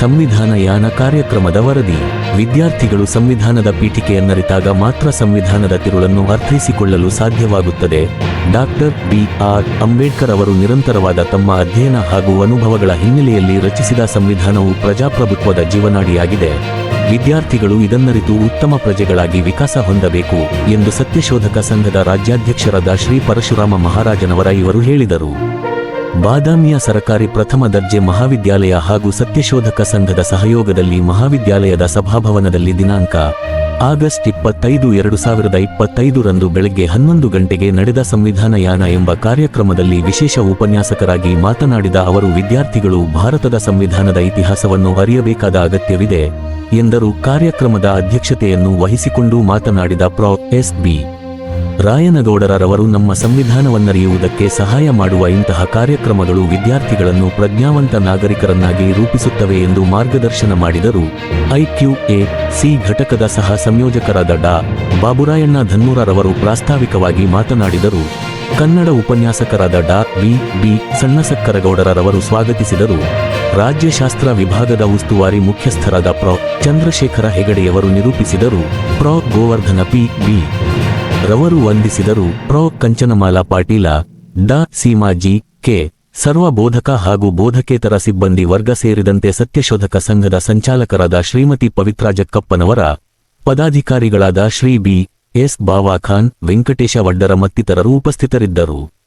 ಸಂವಿಧಾನ ಯಾನ ಕಾರ್ಯಕ್ರಮದ ವರದಿ. ವಿದ್ಯಾರ್ಥಿಗಳು ಸಂವಿಧಾನದ ಪೀಠಿಕೆಯನ್ನರಿತಾಗ ಮಾತ್ರ ಸಂವಿಧಾನದ ತಿರುಳನ್ನು ಅರ್ಥೈಸಿಕೊಳ್ಳಲು ಸಾಧ್ಯವಾಗುತ್ತದೆ. Doctor B. ಆರ್. ಅಂಬೇಡ್ಕರ್ ಅವರು ನಿರಂತರವಾದ ತಮ್ಮ ಅಧ್ಯಯನ ಹಾಗೂ ಅನುಭವಗಳ ಹಿನ್ನೆಲೆಯಲ್ಲಿ ರಚಿಸಿದ ಸಂವಿಧಾನವು ಪ್ರಜಾಪ್ರಭುತ್ವದ ಜೀವನಾಡಿಯಾಗಿದೆ. ವಿದ್ಯಾರ್ಥಿಗಳು ಇದನ್ನರಿತು ಉತ್ತಮ ಪ್ರಜೆಗಳಾಗಿ ವಿಕಾಸ ಹೊಂದಬೇಕು ಎಂದು ಸತ್ಯಶೋಧಕ ಸಂಘದ ರಾಜ್ಯಾಧ್ಯಕ್ಷರಾದ ಶ್ರೀ ಪರಶುರಾಮ ಮಹಾರಾಜನವರ ಇವರು ಹೇಳಿದರು. ಬಾದಾಮಿಯ ಸರಕಾರಿ ಪ್ರಥಮ ದರ್ಜೆ ಮಹಾವಿದ್ಯಾಲಯ ಹಾಗೂ ಸತ್ಯಶೋಧಕ ಸಂಘದ ಸಹಯೋಗದಲ್ಲಿ ಮಹಾವಿದ್ಯಾಲಯದ ಸಭಾಭವನದಲ್ಲಿ ದಿನಾಂಕ ಆಗಸ್ಟ್ ಇಪ್ಪತ್ತೈದು, ಎರಡು ಸಾವಿರದ ಇಪ್ಪತ್ತೈದರಂದು ಬೆಳಗ್ಗೆ ಹನ್ನೊಂದು ಗಂಟೆಗೆ ನಡೆದ ಸಂವಿಧಾನ ಯಾನ ಎಂಬ ಕಾರ್ಯಕ್ರಮದಲ್ಲಿ ವಿಶೇಷ ಉಪನ್ಯಾಸಕರಾಗಿ ಮಾತನಾಡಿದ ಅವರು, ವಿದ್ಯಾರ್ಥಿಗಳು ಭಾರತದ ಸಂವಿಧಾನದ ಇತಿಹಾಸವನ್ನು ಅರಿಯಬೇಕಾದ ಅಗತ್ಯವಿದೆ ಎಂದರು. ಕಾರ್ಯಕ್ರಮದ ಅಧ್ಯಕ್ಷತೆಯನ್ನು ವಹಿಸಿಕೊಂಡು ಮಾತನಾಡಿದ ಪ್ರೊ. ಎಸ್. ಬಿ. ರಾಯನಗೌಡರವರು ನಮ್ಮ ಸಂವಿಧಾನವನ್ನರಿಯುವುದಕ್ಕೆ ಸಹಾಯ ಮಾಡುವ ಇಂತಹ ಕಾರ್ಯಕ್ರಮಗಳು ವಿದ್ಯಾರ್ಥಿಗಳನ್ನು ಪ್ರಜ್ಞಾವಂತ ನಾಗರಿಕರನ್ನಾಗಿ ರೂಪಿಸುತ್ತವೆ ಎಂದು ಮಾರ್ಗದರ್ಶನ ಮಾಡಿದರು. ಐಕ್ಯೂಎ ಸಿ ಘಟಕದ ಸಹ ಸಂಯೋಜಕರಾದ ಡಾ. ಬಾಬುರಾಯಣ್ಣ ಧನ್ಮೂರರವರು ಪ್ರಾಸ್ತಾವಿಕವಾಗಿ ಮಾತನಾಡಿದರು. ಕನ್ನಡ ಉಪನ್ಯಾಸಕರಾದ ಡಾ. ವಿ. ಬಿ. ಸಣ್ಣಸಕ್ಕರಗೌಡರವರು ಸ್ವಾಗತಿಸಿದರು. ರಾಜ್ಯಶಾಸ್ತ್ರ ವಿಭಾಗದ ಉಸ್ತುವಾರಿ ಮುಖ್ಯಸ್ಥರಾದ ಪ್ರೊ. ಚಂದ್ರಶೇಖರ ಹೆಗಡೆಯವರು ನಿರೂಪಿಸಿದರು. ಪ್ರೊ. ಗೋವರ್ಧನ ಪಿ. ಬಿ. ರವರು ವಂದಿಸಿದರು. Prof. Kanchanamala Patil, Dr. Seemaji, K. ಸರ್ವ ಬೋಧಕ ಹಾಗೂ ಬೋಧಕೇತರ ಸಿಬ್ಬಂದಿ ವರ್ಗ ಸೇರಿದಂತೆ ಸತ್ಯಶೋಧಕ ಸಂಘದ ಸಂಚಾಲಕರಾದ ಶ್ರೀಮತಿ ಪವಿತ್ರಾ ಜಕ್ಕಪ್ಪನವರ ಪದಾಧಿಕಾರಿಗಳಾದ ಶ್ರೀ ಬಿ. ಎಸ್. ಬಾವಾಖಾನ್ ವೆಂಕಟೇಶ ವಡ್ಡರ ಮತ್ತಿತರರು ಉಪಸ್ಥಿತರಿದ್ದರು.